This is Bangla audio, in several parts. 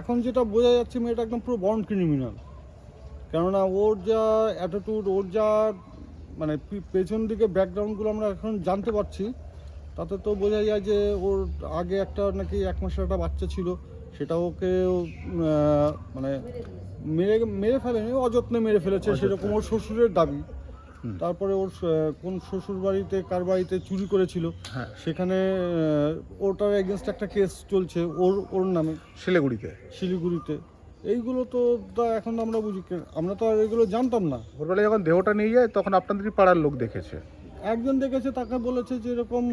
এখন যেটা বোঝা যাচ্ছে মেয়েটা একদম পুরো বর্ন ক্রিমিনাল কেননা ওর যা অ্যাটিটিউড ওর যা মানে পেছন দিকে ব্যাকগ্রাউন্ডগুলো আমরা এখন জানতে পারছি তাতে তো বোঝা যায় যে ওর আগে একটা নাকি এক মাসের একটা বাচ্চা ছিল সেটা ওকে মানে মেরে মেরে ফেলেনি অযত্নে মেরে ফেলেছে সেরকম ওর শ্বশুরের দাবি। তারপরে ওর কোন শ্বশুর বাড়িতে কার বাড়িতে চুরি করেছিল হ্যাঁ। সেখানে ওটার এগেনস্ট একটা কেস চলছে ওর ওর নামে। শিলিগুড়িতে। শিলিগুড়িতে। এইগুলো তো এখন আমরা বুঝি আমরা তো আর এগুলো জানতাম না। ভোরবেলা যখন দেহটা নিয়ে যায় তখন আপনাদেরই পাড়ার লোক দেখেছে। একজন দেখেছে তাকে বলেছে যে এরকম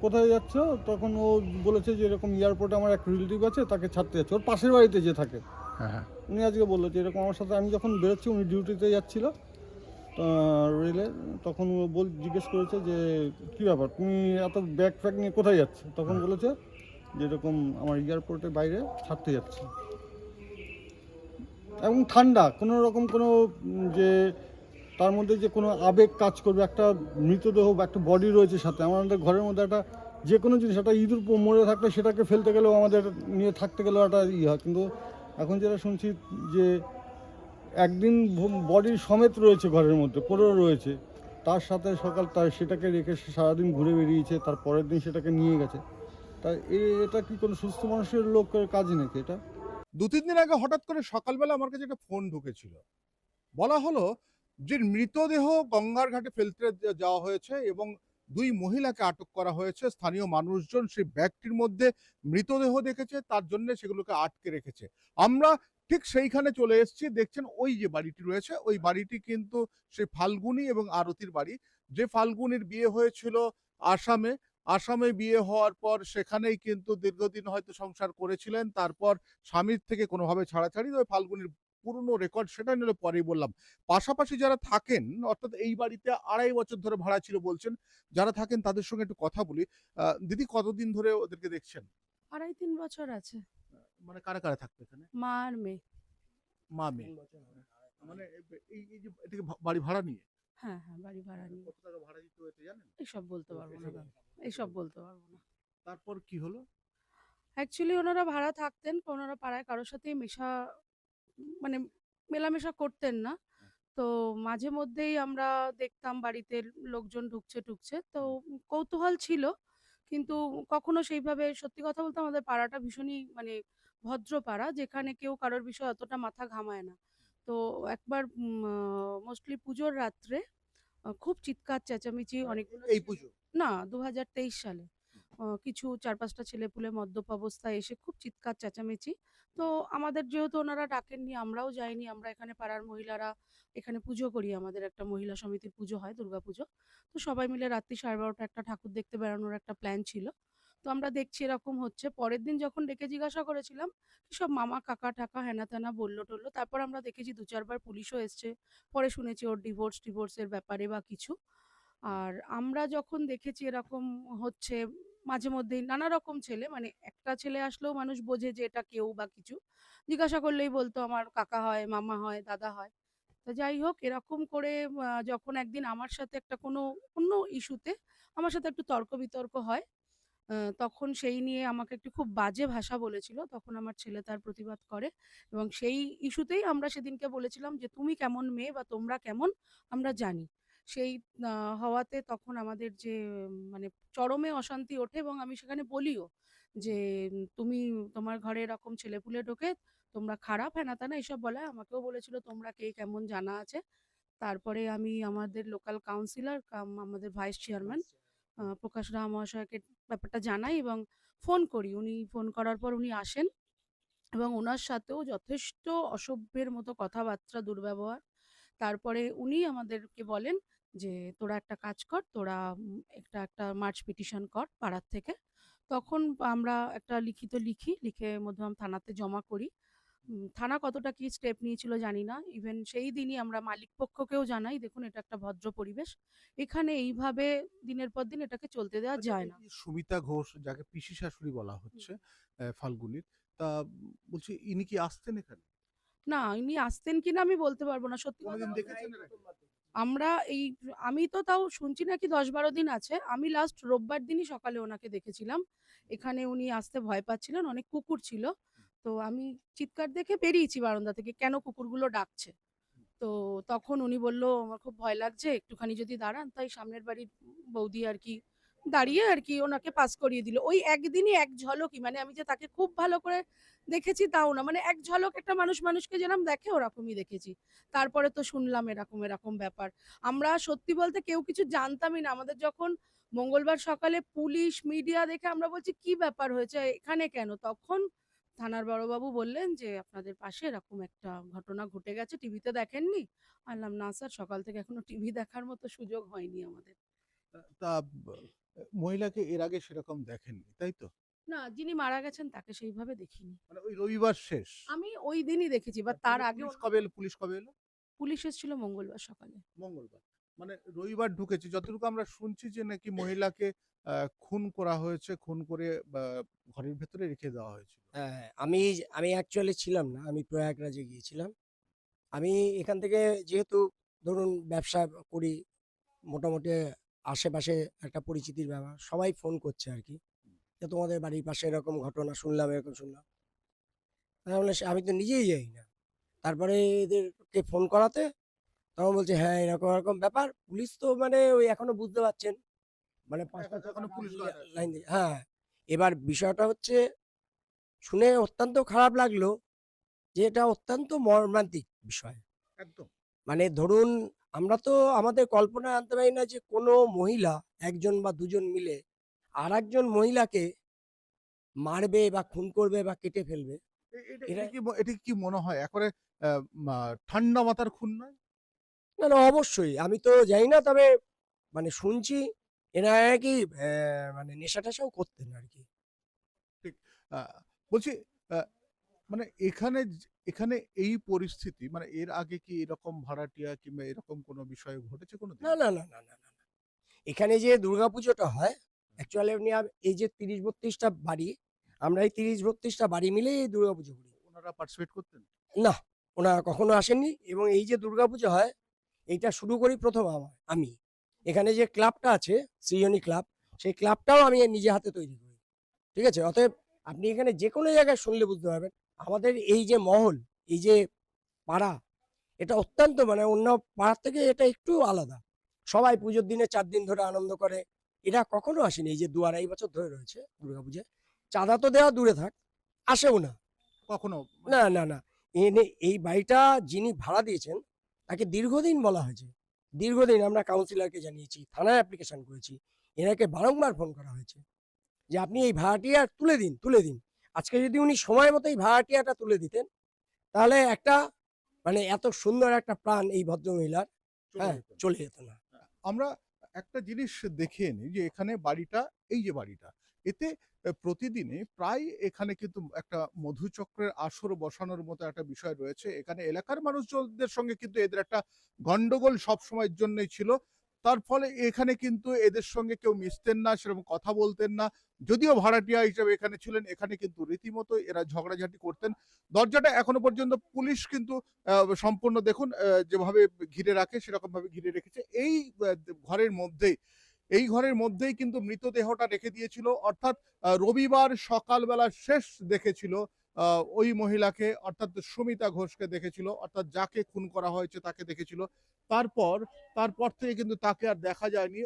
কোথায় যাচ্ছ? তখন ও বলেছে যে এরকম এয়ারপোর্টে আমার এক রিলেটিভ আছে তাকে ছাড়তে যাচ্ছে। ওর পাশের বাড়িতে যে থাকে। হ্যাঁ হ্যাঁ। উনি আজকে বলল যে এরকম আমার সাথে আমি যখন বেরোচ্ছি উনি ডিউটিতে যাচ্ছিল। রেলে তখন ও বল জিজ্ঞেস করেছে যে কী ব্যাপার? তুমি এত ব্যাগ ফ্যাগ নিয়ে কোথায় যাচ্ছে? তখন বলেছে যে এরকম আমার এয়ারপোর্টের বাইরে ছাড়তে যাচ্ছে। এবং ঠান্ডা কোনো রকম কোনো যে তার মধ্যে যে কোনো আবেগ কাজ করবে একটা মৃতদেহ বা একটা বডি রয়েছে সাথে আমাদের ঘরের মধ্যে একটা যে কোনো জিনিস একটা ইঁদুর মরে থাকলে সেটাকে ফেলতে গেলেও আমাদের নিয়ে থাকতে গেলেও একটা ইয়ে হয়। কিন্তু এখন যেটা শুনছি যে একদিন বডির সমেত রয়েছে ঘরের মধ্যে পড়েও রয়েছে। তার সাথে সকাল তার সেটাকে রেখে সে সারাদিন ঘুরে বেরিয়েছে তার পরের দিন সেটাকে নিয়ে গেছে। তা এটা কি কোনো সুস্থ মানুষের লোকের কাজ নাকি এটা? দু তিন দিন আগে হঠাৎ করে সকালবেলা আমার কাছে একটা ফোন ঢুকেছিল। বলা হলো যে মৃতদেহ গঙ্গার ঘাটে ফেলতে যাওয়া হয়েছে এবং দুই মহিলাকে আটক করা হয়েছে। স্থানীয় মানুষজন সেই ব্যাগটির মধ্যে মৃতদেহ দেখেছে, তার জন্য সেগুলোকে আটকে রেখেছে। আমরা ঠিক সেইখানে চলে এসেছি। দেখছেন ওই যে বাড়িটি রয়েছে, ওই বাড়িটি কিন্তু সেই ফাল্গুনি এবং আরতির বাড়ি। যে ফাল্গুনির বিয়ে হয়েছিল আসামে আসামে বিয়ে হওয়ার পর সেখানেই কিন্তু দীর্ঘদিন হয়তো সংসার করেছিলেন। তারপর স্বামীর থেকে কোনোভাবে ছাড়াছাড়ি ওই ফাল্গুনির পুরনো রেকর্ড সেটা নিলে পরেই বললাম। পাশাপাশি যারা থাকেন, অর্থাৎ এই বাড়িতে আড়াই বছর ধরে ভাড়া ছিল বলছেন, যারা থাকেন তাদের সঙ্গে একটু কথা বলি। দিদি কতদিন ধরে ওদেরকে দেখছেন? আড়াই তিন বছর আছে। মানে কারা কারা থাকতো এখানে? মা আর মেয়ে। মা মেয়ে। মানে এই এই যে এটাকে ভা- বাড়ি ভাড়া নিয়ে? হ্যাঁ হ্যাঁ বাড়ি ভাড়া নিয়ে। কত টাকা ভাড়া দিতে হয়েছে জানেন? এইসব বলতে পারব না। দাদা এইসব বলতে পারব না। তারপর কি হলো? অ্যাকচুয়ালি ওনারা ভাড়া থাকতেন ওনারা পাড়ায় কারোর সাথেই মেশা মানে মেলামেশা করতেন না। তো মাঝে মধ্যেই আমরা দেখতাম বাড়িতে লোকজন ঢুকছে ঢুকছে। তো কৌতূহল ছিল কিন্তু কখনো সেইভাবে সত্যি কথা বলতে আমাদের পাড়াটা ভীষণই মানে ভদ্র পাড়া যেখানে কেউ কারোর বিষয়ে অতটা মাথা ঘামায় না। তো একবার মোস্টলি পুজোর রাত্রে খুব চিৎকার চেঁচামেচি অনেকগুলো এই পুজো? না দুহাজার তেইশ সালে। কিছু চার পাঁচটা ছেলেপুলে মদ্যপ অবস্থায় এসে খুব চিৎকার চেঁচামেচি। তো আমাদের যেহেতু ওনারা ডাকেননি আমরাও যাইনি আমরা এখানে পাড়ার মহিলারা এখানে পুজো করি আমাদের একটা মহিলা সমিতির পুজো হয় দুর্গা পুজো। তো সবাই মিলে রাত্রি সাড়ে বারোটা একটা ঠাকুর দেখতে বেড়ানোর একটা প্ল্যান ছিল। তো আমরা দেখছি এরকম হচ্ছে। পরের দিন যখন ডেকে জিজ্ঞাসা করেছিলাম সব মামা, কাকা টাকা হেনা তেনা বলল টললো তারপর আমরা দেখেছি দু চারবার পুলিশও এসছে। পরে শুনেছি ওর ডিভোর্স ডিভোর্সের ব্যাপারে বা কিছু। আর আমরা যখন দেখেছি এরকম হচ্ছে, মাঝে মধ্যেই নানা রকম ছেলে মানে একটা ছেলে আসলেও মানুষ বোঝে যে এটা কেউ বা কিছু। জিজ্ঞাসা করলেই বলতো, আমার কাকা হয়, মামা হয়, দাদা হয়। তো যাই হোক, এরকম করে যখন একদিন আমার সাথে একটা কোনো অন্য ইস্যুতে আমার সাথে একটু তর্ক বিতর্ক হয়। তখন সেই নিয়ে আমাকে একটু খুব বাজে ভাষা বলেছিল। তখন আমার ছেলে তার প্রতিবাদ করে এবং সেই ইস্যুতেই আমরা সেদিনকে বলেছিলাম যে, তুমি কেমন মেয়ে বা তোমরা কেমন, আমরা জানি। সেই হওয়াতে তখন আমাদের যে মানে চরমে অশান্তি ওঠে এবং আমি সেখানে বলিও যে, তুমি তোমার ঘরে এরকম ছেলেপুলে ঢোকে, তোমরা খারাপ হ্যানা ত্যানা এসব বলে আমাকেও বলেছিল, তোমরা কে, কেমন জানা আছে? তারপরে আমি আমাদের লোকাল কাউন্সিলর আমাদের ভাইস চেয়ারম্যান প্রকাশ রাম মহাশয়কে ব্যাপারটা জানাই এবং ফোন করি। উনি ফোন করার পর উনি আসেন এবং ওনার সাথেও যথেষ্ট অসভ্যের মতো কথাবার্তা, দুর্ব্যবহার। তারপরে উনি আমাদেরকে বলেন যে, তোরা একটা কাজ কর, তোরা একটা একটা মার্চ পিটিশন কর পাড়ার থেকে। তখন আমরা একটা লিখিত লিখি, লিখে মধ্যম থানাতে জমা করি। থানা কতটা কি স্টেপ নিয়েছিল জানি না ইভেন সেই দিনই আমরা মালিক পক্ষকেও জানাই দেখুন এটা একটা ভদ্র পরিবেশ। এখানে এইভাবে দিনের পর দিন এটাকে চলতে দেওয়া আচ্ছা, যায় না। সুমিতা ঘোষ যাকে পিসি শাশুড়ি বলা হচ্ছে ফাল্গুনির তা বলছি ইনি কি আসতেন এখানে? না ইনি আসতেন কিনা আমি বলতে পারব না সত্যি? আমরা এই আমি তো তাও শুনছি নাকি দশ বারো দিন আছে। আমি লাস্ট রোববার দিনই সকালে ওনাকে দেখেছিলাম। এখানে উনি আসতে ভয় পাচ্ছিলেন অনেক কুকুর ছিল। তো আমি চিৎকার দেখে বেরিয়েছি বারান্দা থেকে, কেন কুকুরগুলো ডাকছে? তো তখন উনি বলল, আমার খুব ভয় লাগছে, একটুখানি যদি দাঁড়ান, তাই সামনের বাড়ির বৌদি আর কি দাঁড়িয়ে আর কি ওনাকে পাস করিয়ে দিল। ওই একদিনই এক ঝলকই মানে আমি যে তাকে খুব ভালো করে দেখেছি তাও না মানে এক ঝলক একটা মানুষ মানুষকে যেরকম দেখে, ওরকমই দেখেছি। তারপরে তো শুনলাম এরকম এরকম ব্যাপার। আমরা সত্যি বলতে কেউ কিছু জানতামই না। আমাদের যখন মঙ্গলবার সকালে পুলিশ, মিডিয়া দেখে আমরা বলছি, কি ব্যাপার হয়েছে? এখানে কেন? তখন থানার বড়বাবু বললেন যে আপনাদের পাশে এরকম একটা ঘটনা ঘটে গেছে টিভিতে দেখেননি? আনলাম না স্যার সকাল থেকে এখনও টিভি দেখার মতো সুযোগ হয়নি আমাদের। তা মহিলাকে এর আগে সেরকম দেখেননি তাই তো? না যিনি মারা গেছেন তাকে সেইভাবে দেখিনি। মানে ওই রবিবার শেষ? আমি ওই দিনই দেখেছি বা তার আগে কবে এলো পুলিশ কবে এলো? পুলিশ এসেছিল মঙ্গলবার সকালে। মঙ্গলবার। মানে রবিবার ঢুকেছে যতটুকু আমরা শুনছি যে নাকি মহিলাকে খুন করা হয়েছে খুন করে ঘরের ভেতরে রেখে দেওয়া হয়েছিল। হ্যাঁ আমি আমি অ্যাকচুয়ালি ছিলাম না আমি প্রয়াগরাজে গিয়েছিলাম। আমি এখান থেকে যেহেতু ধরুন ব্যবসা করি মোটামুটি আশেপাশে একটা পরিচিতির ব্যাপার সবাই ফোন করছে আর কি যে তোমাদের বাড়ির পাশে এরকম ঘটনা শুনলাম এরকম শুনলাম। বললাম, আমি তো নিজেই যাই না। তারপরে এদেরকে ফোন করাতে তখন বলছে হ্যাঁ এরকম এরকম ব্যাপার। পুলিশ তো মানে ওই এখনও বুঝতে পারছেন। মানে পাঁচটা এখনও পুলিশ লাইন দিয়ে- হ্যাঁ। এবার বিষয়টা হচ্ছে শুনে অত্যন্ত খারাপ লাগল যে এটা অত্যন্ত মর্মান্তিক বিষয়। একদম। মানে ধরুন আমরা তো আমাদের কল্পনা আনতে পারি না যে কোনো মহিলা একজন বা দুজন মিলে আর একজন মহিলাকে মারবে বা খুন করবে বা কেটে ফেলবে। এটা কি এটা কি মনে হয় একবারে ঠান্ডা মাথার খুন নয়? না না অবশ্যই। আমি তো জানি না তবে মানে শুনছি এরা কি মানে নেশা টেশাও করতেন আর কি আহ, বলছি মানে এখানে যে- এখানে এই পরিস্থিতি মানে এর আগে কি এরকম ভাড়াটিয়া কিংবা এরকম কোনো বিষয় ঘটেছে কোনো না না না না না না। এখানে যে দুর্গাপুজোটা হয় অ্যাকচুয়ালি আপনি এই যে তিরিশ বত্রিশটা বাড়ি আমরা এই তিরিশ বত্রিশটা বাড়ি মিলে এই দুর্গাপুজো করি। ওনারা পার্টিসিপেট করতেন? না ওনারা কখনো আসেননি এবং এই যে দুর্গাপুজো হয় এইটা শুরু করি প্রথম আমার আমি। এখানে যে ক্লাবটা আছে সৃজনী ক্লাব সেই ক্লাবটাও আমি নিজে হাতে তৈরি করি। ঠিক আছে? অতএব আপনি এখানে যে কোনো জায়গায় শুনলে বুঝতে পারবেন আমাদের এই যে মহল এই যে পাড়া এটা অত্যন্ত মানে অন্য পাড়ার থেকে এটা একটু আলাদা। সবাই পুজোর দিনে চার দিন ধরে আনন্দ করে। এটা কখনো আসেনি এই যে দু আড়াই বছর ধরে রয়েছে দুর্গাপুজোয়। চাঁদা তো দেওয়া দূরে থাক আসেও না। কখনো? না না না। এনে এই বাড়িটা যিনি ভাড়া দিয়েছেন তাকে দীর্ঘদিন বলা হয়েছে। দীর্ঘদিন আমরা কাউন্সিলরকে জানিয়েছি থানায় অ্যাপ্লিকেশন করেছি এনাকে বারংবার ফোন করা হয়েছে যে আপনি এই ভাড়াটিয়া তুলে দিন তুলে দিন। আজকে যদি উনি সময় মতো এই ভাড়াটিয়াটা তুলে দিতেন তাহলে একটা মানে এত সুন্দর একটা প্রাণ এই ভদ্রমহিলার হ্যাঁ চলে যেত না। আমরা একটা জিনিস দেখে নিই যে এখানে বাড়িটা এই যে বাড়িটা এতে আহ, প্রতিদিনে প্রায় এখানে কিন্তু একটা মধুচক্রের আসর বসানোর মতো একটা বিষয় রয়েছে। এখানে এলাকার মানুষজনদের সঙ্গে কিন্তু এদের একটা গন্ডগোল সব সময়ের জন্যই ছিল। তার ফলে এখানে কিন্তু এদের সঙ্গে কেউ মিশতেন না সেরকম কথা বলতেন না। যদিও ভাড়াটিয়া হিসেবে এখানে ছিলেন এখানে কিন্তু রীতিমতো এরা ঝগড়াঝাটি করতেন। দরজাটা এখনও পর্যন্ত পুলিশ কিন্তু সম্পূর্ণ দেখুন যেভাবে ঘিরে রাখে সেরকম ভাবে ঘিরে রেখেছে। এই ঘরের মধ্যেই এই ঘরের মধ্যেই কিন্তু মৃতদেহটা রেখে দিয়েছিল। অর্থাৎ রবিবার সকালবেলা শেষ দেখেছিল ওই মহিলাকে, অর্থাৎ সুমিতা ঘোষকে দেখেছিল, অর্থাৎ যাকে খুন করা হয়েছে তাকে দেখেছিল। তারপর তারপর থেকে কিন্তু তাকে আর দেখা যায়নি।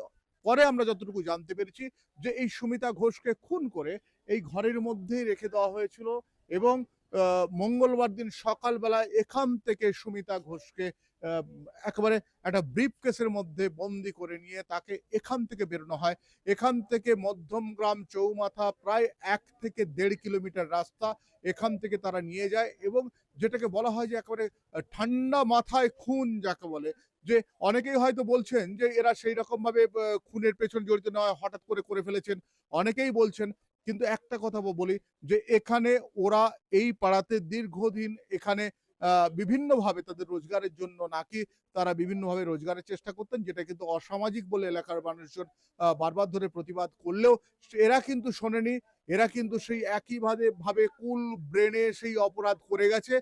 পরে আমরা যতটুকু জানতে পেরেছি যে এই সুমিতা ঘোষকে খুন করে এই ঘরের মধ্যেই রেখে দেওয়া হয়েছিল এবং মঙ্গলবার দিন সকালবেলা এখান থেকে সুমিতা ঘোষকে একেবারে একটা ব্রিফ কেসের মধ্যে বন্দি করে নিয়ে তাকে এখান থেকে বেরোনো হয়। এখান থেকে মধ্যমগ্রাম চৌমাথা প্রায় এক থেকে দেড় কিলোমিটার রাস্তা এখান থেকে তারা নিয়ে যায় এবং যেটাকে বলা হয় যে একেবারে ঠান্ডা মাথায় খুন যাকে বলে, যে অনেকেই হয়তো বলছেন যে এরা সেই রকম ভাবে খুনের পেছন জড়িত নয়, হঠাৎ করে করে ফেলেছেন। অনেকেই বলছেন কিন্তু একটা কথা বলি যে এখানে ওরা এই পাড়াতে দীর্ঘদিন এখানে বিভিন্নভাবে তাদের রোজগারের জন্য নাকি তারা বিভিন্নভাবে রোজগারের চেষ্টা করতেন, যেটা কিন্তু অসামাজিক বলে এলাকার মানুষজন বারবার ধরে প্রতিবাদ করলেও এরা কিন্তু শোনেনি। এরা কিন্তু সেই একইভাবে ভাবে কুল ব্রেনে সেই অপরাধ করে গেছে।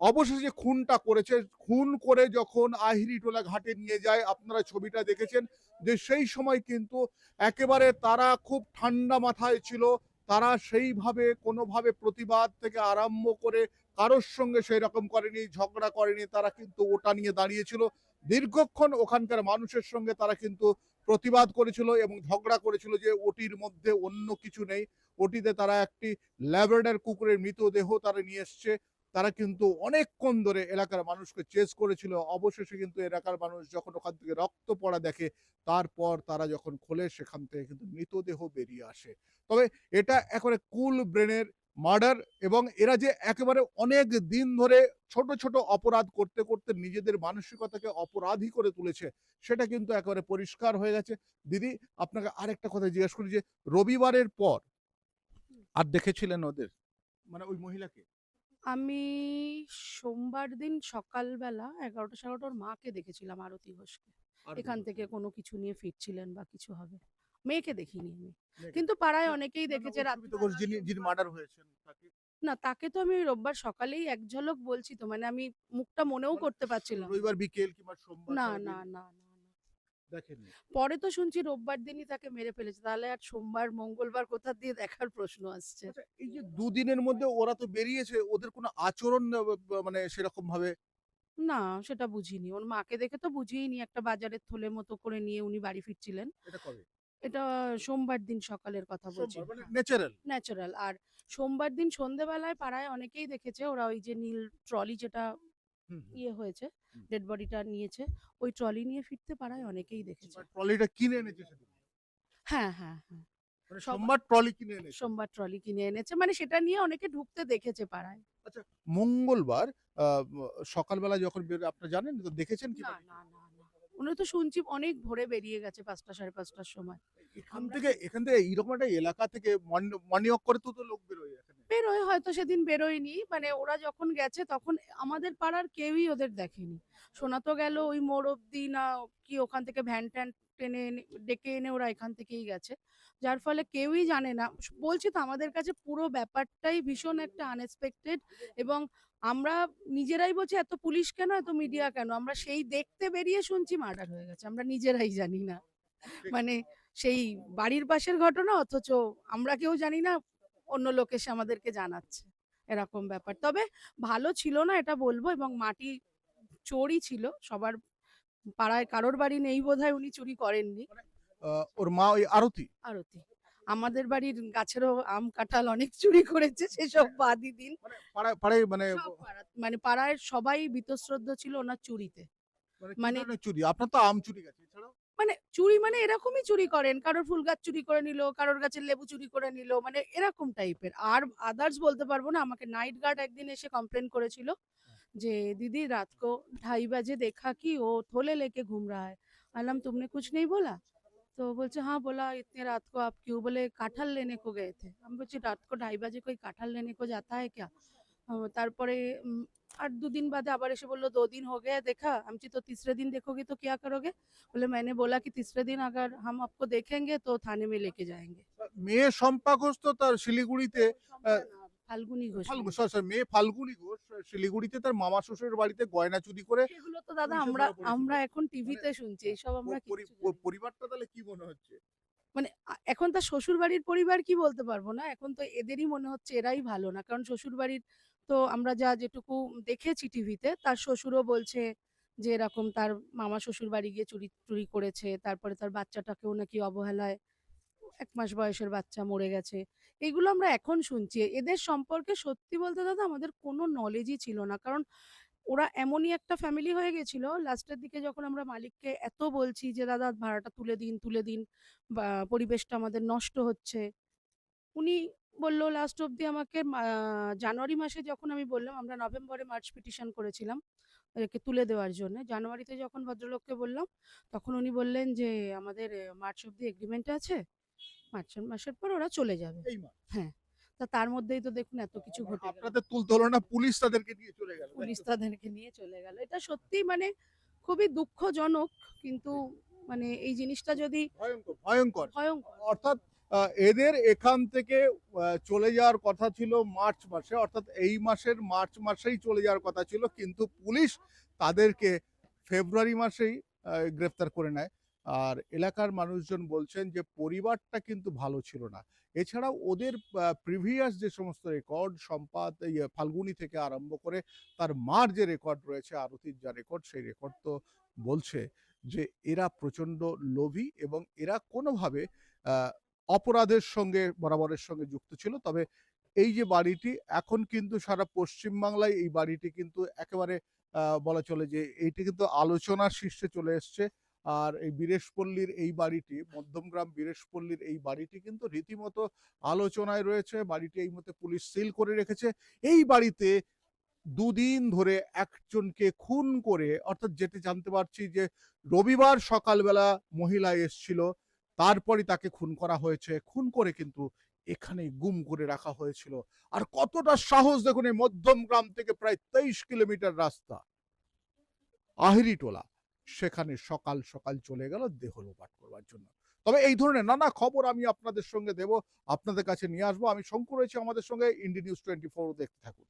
অবশেষে খুনটা করেছে। খুন করে যখন আহিরিটোলা ঘাটে নিয়ে যায়, আপনারা ছবিটা দেখেছেন যে সেই সময় কিন্তু একেবারে তারা খুব ঠান্ডা মাথায় ছিল। তারা সেইভাবে, কোনোভাবে প্রতিবাদ থেকে আরম্ভ করে কারোর সঙ্গে সেই রকম করেনি, ঝগড়া করেনি, তারা কিন্তু ওটা নিয়ে দাঁড়িয়েছিল। দীর্ঘক্ষণ ওখানকার মানুষের সঙ্গে তারা কিন্তু প্রতিবাদ করেছিল এবং ঝগড়া করেছিল যে ওটির মধ্যে অন্য কিছু নেই। ওটিতে তারা একটি ল্যাবরেডার কুকুরের মৃতদেহ তারা নিয়ে এসছে। তারা কিন্তু অনেকক্ষণ ধরে এলাকার মানুষকে চেস করেছিল। অবশেষে কিন্তু এলাকার মানুষ যখন ওখান থেকে রক্ত পড়া দেখে, তারপর তারা যখন খোলে, সেখান থেকে কিন্তু মৃতদেহ বেরিয়ে আসে। তবে এটা একেবারে কুল ব্রেনের মার্ডার এবং এরা যে একেবারে অনেক দিন ধরে ছোট ছোট অপরাধ করতে করতে নিজেদের মানসিকতাকে অপরাধী করে তুলেছে, সেটা কিন্তু একেবারে পরিষ্কার হয়ে গেছে। দিদি, আপনাকে আরেকটা কথা জিজ্ঞেস করি যে, রবিবারের পর আর দেখেছিলেন ওদের? মানে ওই মহিলাকে? আমি সোমবার দিন সকালবেলা এগারোটা সাড়ে এগারোটার মাকে দেখেছিলাম আরতি ঘোষকে। এখান থেকে কোনো কিছু নিয়ে ফিরছিলেন বা কিছু হবে। মেয়েকে দেখিনি আমি। কিন্তু পাড়ায় অনেকেই না, না, দেখেছে না তাকে তো আমি রোববার সকালেই এক ঝলক বলছি তো মানে আমি মুখটা মনেও মানে করতে পারছিলাম না। রবিবার বিকেল কিংবা সোমবার না না না। না না। পরে তো শুনছি রোববার দিনই তাকে মেরে ফেলেছে। তাহলে আর সোমবার মঙ্গলবার কোথা দিয়ে দেখার প্রশ্ন আসছে? আচ্ছা এই যে দুদিনের মধ্যে ওরা তো বেরিয়েছে ওদের কোনো আচরণ মানে সেরকম ভাবে? না সেটা বুঝিনি। ওর মাকে দেখে তো বুঝিনি একটা বাজারের থলে মতো করে নিয়ে উনি বাড়ি ফিরছিলেন। এটা কবে? এটা সোমবার দিন সকালের কথা বলছি। মানে ন্যাচারাল ন্যাচারাল আর সোমবার দিন সন্ধেবেলায় পাড়ায় অনেকেই দেখেছে ওরা ওই যে নীল ট্রলি যেটা ইয়ে হয়েছে ডেড বডিটা নিয়েছে। ওই ট্রলি নিয়ে ফিরতে পাড়ায় অনেকেই দেখেছে। ট্রলিটা কিনে এনেছে হ্যাঁ হ্যাঁ হ্যাঁ। মানে সোমবার ট্রলি কিনে এনেছে? সোমবার ট্রলি কিনে এনেছে। মানে সেটা নিয়ে অনেকে ঢুকতে দেখেছে পাড়ায়। মঙ্গলবার আহ, সকালবেলা যখন বের আপনারা জানেন? তো দেখেছেন কি না না না না। উনি তো শুনছি অনেক ভোরে বেরিয়ে গেছে পাঁচটা সাড়ে পাঁচটার সময়। এখান থেকে এখান থেকে এইরকম একটা এলাকা থেকে মর্নিং করে তো তো লোক বেরোয় বেরোয় হয়তো সেদিন বেরোয়নি। মানে ওরা যখন গেছে তখন আমাদের পাড়ার কেউই ওদের দেখেনি। শোনা তো গেল ওই মোড় অব্দি না কি ওখান থেকে ভ্যান ট্যান টেনে এনে- ডেকে এনে ওরা এখান থেকেই গেছে। যার ফলে কেউই জানে না। বলছি তো আমাদের কাছে পুরো ব্যাপারটাই ভীষণ একটা আনএক্সপেক্টেড এবং আমরা নিজেরাই বলছি এত পুলিশ কেন? এত মিডিয়া কেন? আমরা সেই দেখতে বেরিয়ে শুনছি মার্ডার হয়ে গেছে। আমরা নিজেরাই জানি না। মানে সেই বাড়ির পাশের ঘটনা অথচ আমরা কেউ জানি না অন্য লোক এসে আমাদেরকে জানাচ্ছে এরকম ব্যাপার। তবে ভালো ছিল না এটা বলব এবং মাটি চোরই ছিল সবার পাড়ায় কারোর বাড়ি নেই বোধহয় উনি চুরি করেননি। ওর মা ওই আরতি? আরতি। আমাদের বাড়ির গাছেরও আম কাঁঠাল অনেক চুরি করেছে সেসব বাদই দিন। মানে পাড়ায় মানে মানে পাড়ায় সবাই বীতশ্রদ্ধ ছিল ওনার চুরিতে। মানে মানে- চুরি? আপনার তো আম চুরি গেছে। মানে চুরি মানে এরকমই চুরি করেন। কারোর ফুল গাছ চুরি করে নিল কারোর গাছের লেবু চুরি করে নিল মানে এরকম টাইপের আর আদার্স বলতে পারব না আমাকে নাইট গার্ড একদিন এসে কমপ্লেন করেছিল আচ্ছা। যে দিদি রাত কো ঢাই বাজে দেখা কি? ও থলে লেকে ঘুম রা হয় আলাম তুমনে কুছ নেই বলা? তো বলছে হ্যাঁ বলা ইতনে রাত কো আপ কিউ বলে কাঁঠাল লেনে কো গেয়ে থে। আমি বলছি রাত কো ঢাই বাজে কোই কাঁঠাল লেনে কো যাতা হ্যাঁ ক্যা? তারপরে উম, আর দুদিন বাদে আবার এসে বললো दो दिन हो गया देखा हम तो तीसरे दिन देखोगे तो क्या करोगे बोले मैंने बोला कि तीसरे दिन अगर हम आपको देखेंगे तो थाने में लेके जाएंगे মেয়ে শম্পা ঘোষ তো তার শিলিগুড়িতে ফাল্গুনি ঘোষ ফাল্গু sorry, sorry, মেয়ে ফাল্গুনি ঘোষ শিলিগুড়িতে তার মামা শ্বশুরের বাড়িতে গয়না চুরি করে এগুলো তো দাদা পুলিশের আমরা ধরা পড়েছিল। আমরা এখন টিভিতে শুনছি এইসব আমরা প- পরি- কিচ্ছু জানি না। পরিবারটা তাহলে কি মনে হচ্ছে মানে আ- এখন তার শ্বশুর বাড়ির পরিবার কি বলতে পারবো না এখন তো এদেরই মনে হচ্ছে এরাই ভালো না কারণ শ্বশুর বাড়ির তো আমরা যা যেটুকু দেখেছি টিভিতে, তার শ্বশুরও বলছে যে এরকম তার মামা শ্বশুর বাড়ি গিয়ে চুরি চুরি করেছে, তারপরে তার বাচ্চাটাকেও নাকি অবহেলায় এক মাস বয়সের বাচ্চা মরে গেছে। এইগুলো আমরা এখন শুনছি। এদের সম্পর্কে সত্যি বলতে দাদা আমাদের কোনো নলেজই ছিল না। কারণ ওরা এমনই একটা ফ্যামিলি হয়ে গেছিল লাস্টের দিকে যখন আমরা মালিককে এত বলছি যে, দাদা, ভাড়াটা তুলে দিন তুলে দিন, বা পরিবেশটা আমাদের নষ্ট হচ্ছে। উনি বলল লাস্ট অবধি আমাকে জানুয়ারি মাসে যখন আমি বললাম আমরা নভেম্বরে মার্চ পিটিশন করেছিলাম একে তুলে দেওয়ার জন্য জানুয়ারিতে যখন ভদ্রলোককে বললাম তখন উনি বললেন যে আমাদের মার্চ অবধি এগ্রিমেন্ট আছে মার্চ মাসের পর ওরা চলে যাবে। হ্যাঁ তা তার মধ্যেই তো দেখুন এত কিছু ঘটে। আপনাদের তুলতে হলো না পুলিশ তাদেরকে নিয়ে চলে গেল পুলিশ তাদেরকে নিয়ে চলে গেল। এটা সত্যি মানে খুবই দুঃখজনক কিন্তু মানে এই জিনিসটা যদি ভয়ঙ্কর। ভয়ঙ্কর। অর্থাৎ এদের এখান থেকে চলে যাওয়ার কথা ছিল মার্চ মাসে অর্থাৎ এই মাসের মার্চ মাসেই চলে যাওয়ার কথা ছিল কিন্তু পুলিশ তাদেরকে ফেব্রুয়ারি মাসেই আহ, গ্রেফতার করে নেয়। আর এলাকার মানুষজন বলছেন যে পরিবারটা কিন্তু ভালো ছিল না। এছাড়াও ওদের প্রিভিয়াস যে সমস্ত রেকর্ড সম্পাদ ইয়ে, ফাল্গুনি থেকে আরম্ভ করে তার মার যে রেকর্ড রয়েছে আরতির যা রেকর্ড সেই রেকর্ড তো বলছে যে এরা প্রচণ্ড লোভী এবং এরা কোনোভাবে অপরাধের সঙ্গে, বরাবরের সঙ্গে যুক্ত ছিল। তবে এই যে বাড়িটি, এখন কিন্তু সারা পশ্চিমবাংলায় এই বাড়িটি কিন্তু একেবারে বলা চলে যে এইটি কিন্তু আলোচনার শীর্ষে চলে এসছে। আর এই বীরেশপল্লীর এই বাড়িটি, মধ্যমগ্রাম বীরেশপল্লীর এই বাড়িটি কিন্তু রীতিমতো আলোচনায় রয়েছে। বাড়িটি এই মতে পুলিশ সিল করে রেখেছে। এই বাড়িতে দুদিন ধরে একজনকে খুন করে, অর্থাৎ যেটি জানতে পারছি যে রবিবার সকালবেলা মহিলা এসছিল। তারপরই তাকে খুন করা হয়েছে। খুন করে কিন্তু এখানে গুম করে রাখা হয়েছিল। আর কতটা সাহস দেখুন এই মধ্যম গ্রাম থেকে প্রায় তেইশ কিলোমিটার রাস্তা। আহিরিটোলা সেখানে সকাল সকাল চলে গেল দেহ লোপাট করবার জন্য। তবে এই ধরনের নানা খবর আমি আপনাদের সঙ্গে দেব, আপনাদের কাছে নিয়ে আসব। আমি শঙ্কর রয়েছে আমাদের সঙ্গে ইন্ডি নিউজ টোয়েন্টি ফোর দেখতে থাকুন।